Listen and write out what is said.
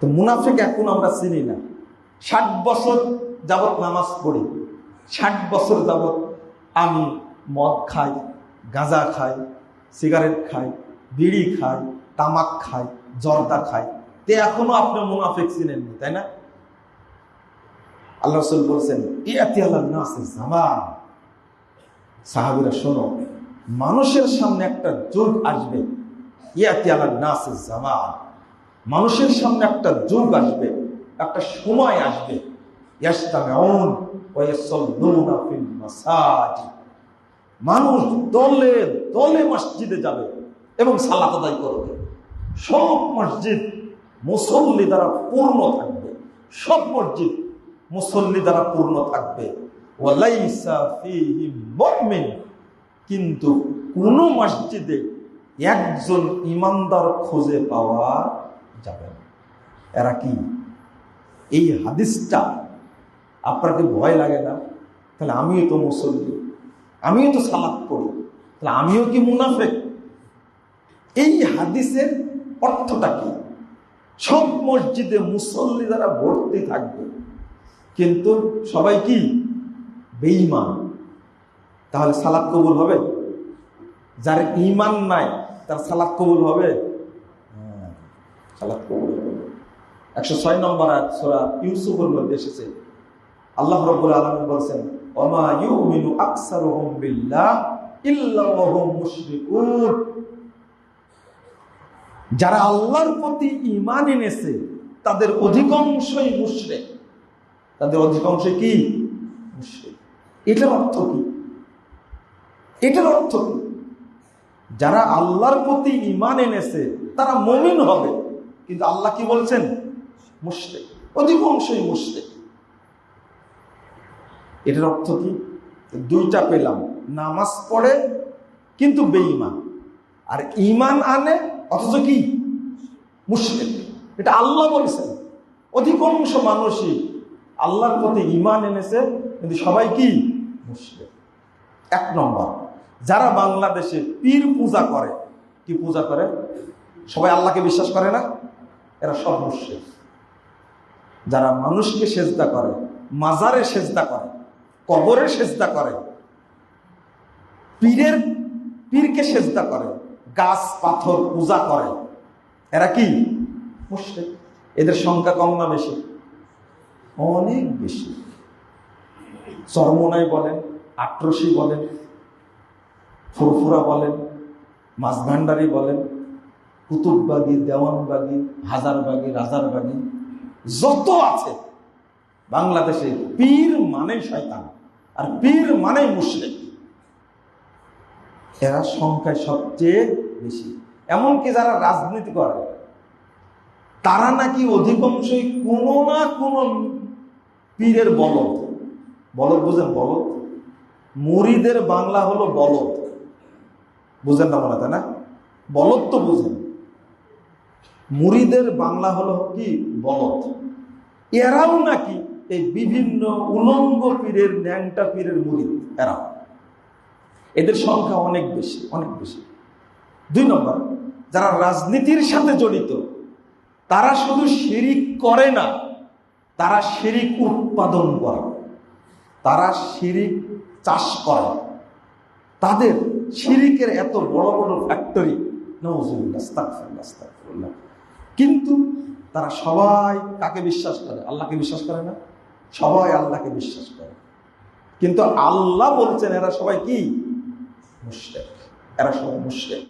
তো মুনাফিক এখন আমরা চিনি না। ষাট বছর যাবৎ নামাজ পড়ি। ষাট বছর যাবৎ আমি মদ খাই, গাঁজা খাই, সিগারেট খাই, বিড়ি খাই, তামাক খাই, জর্দা খাই। তে এখনও আপনি মুনাফিক চিনেননি তাই না? আল্লাহ রসুল বলছেন সাহাবিরা, শোনো, মানুষের সামনে একটা যুগ আসবে। ইয়াতি আল্লাহ নাসে জামান। মানুষের সামনে একটা যুগ আসবে, একটা সময় আসবে। মানুষ দলে দলে মসজিদে যাবে এবং সালাত আদায় করবে। সব মসজিদ মুসল্লি দ্বারা পূর্ণ থাকবে। সব মসজিদ মুসল্লি দ্বারা পূর্ণ থাকবে। কিন্তু কোন মসজিদে একজন ইমানদার খুঁজে পাওয়া যাবে এরা কি? এই হাদিসটা আপনাকে ভয় লাগে না? তাহলে আমিও তো মুসল্লি। আমিও তো সালাত করি তাহলে আমিও কি মুনাফেক? এই হাদিসের অর্থটা কি? সব মসজিদে মুসল্লি দ্বারা ভর্তি থাকবে, কিন্তু সবাই কি? বেঈমান। তাহলে সালাদ কবুল হবে? যার ইমান নাই, তার সালাদ কবুল হবে? কবুল একশো ছয় নম্বর সূরা ইউসুফের মধ্যে এসেছে। আল্লাহ রাব্বুল বলেন ওমা ইউমিনু আকসারুহুম বিল্লাহ যারা আল্লাহর প্রতি ঈমান এনেছে, তাদের অধিকাংশই মুশরিক। তাদের অধিকাংশ কি? মুশরিক। এটার অর্থ কি? এটার অর্থ কি? যারা আল্লাহর প্রতি ঈমান এনেছে, তারা মমিন হবে। কিন্তু আল্লাহ কি বলছেন? মুশরিক। অধিকাংশই মুশরিক। এটার অর্থ কি? দুইটা পেলাম। নামাজ পড়ে কিন্তু বেঈমান। আর ঈমান আনে অথচ কি? মুশরিক। এটা আল্লাহ বলেছেন। অধিকাংশ মানুষই আল্লাহর প্রতি ঈমান এনেছে, কিন্তু সবাই কি? মুশরিক। এক নম্বর, যারা বাংলাদেশে পীর পূজা করে, কি পূজা করে? সবাই আল্লাহকে বিশ্বাস করে না? এরা সব মুশরিক। যারা মানুষকে সেজদা করে, মাজারে সেজদা করে, কবরে সেজদা করে, পীরের, পীরকে সেজদা করে, গাছ, পাথর, পূজা করে, এরা কি? মুশরিক। এদের সংখ্যা কম না বেশি? অনেক বেশি। চরমনাই বলেন, আট্রসি বলেন, ফুরফুরা বলেন মাঝভান্ডারি বলেন কুতুববাগি দেওয়ানবাগি হাজারবাগি রাজারবাগি যত আছে, বাংলাদেশে পীর মানে শয়তান, আর পীর মানে মুসলিম এরা সংখ্যায় সবচেয়ে বেশি। এমনকি যারা রাজনীতি করে, তারা নাকি অধিকাংশই কোনো না কোনো পীরের বলদ। বলদ বুঝেন, বলদ? মুড়িদের বাংলা হলো বলদ। বুঝেন না মনে তাই না? বলদ তো বুঝেন। মুড়িদের বাংলা হলো কি? বলদ। এরাও নাকি এই বিভিন্ন উলঙ্গ পীরের, ন্যাংটা পীরের মুড়ি, এরাও। এদের সংখ্যা অনেক বেশি অনেক বেশি। দুই নম্বর, যারা রাজনীতির সাথে জড়িত, তারা শুধু শিরিক করে না, তারা শিরিক উৎপাদন করে। তারা শিরিক চাষ করে। তাদের শিরিকের এত বড় বড় ফ্যাক্টরি কিন্তু তারা সবাই কাকে বিশ্বাস করে? আল্লাহকে বিশ্বাস করে না? সবাই আল্লাহকে বিশ্বাস করে। কিন্তু আল্লাহ বলছেন, এরা সবাই কি? মুশরেক। এরা সবাই মুশরেক।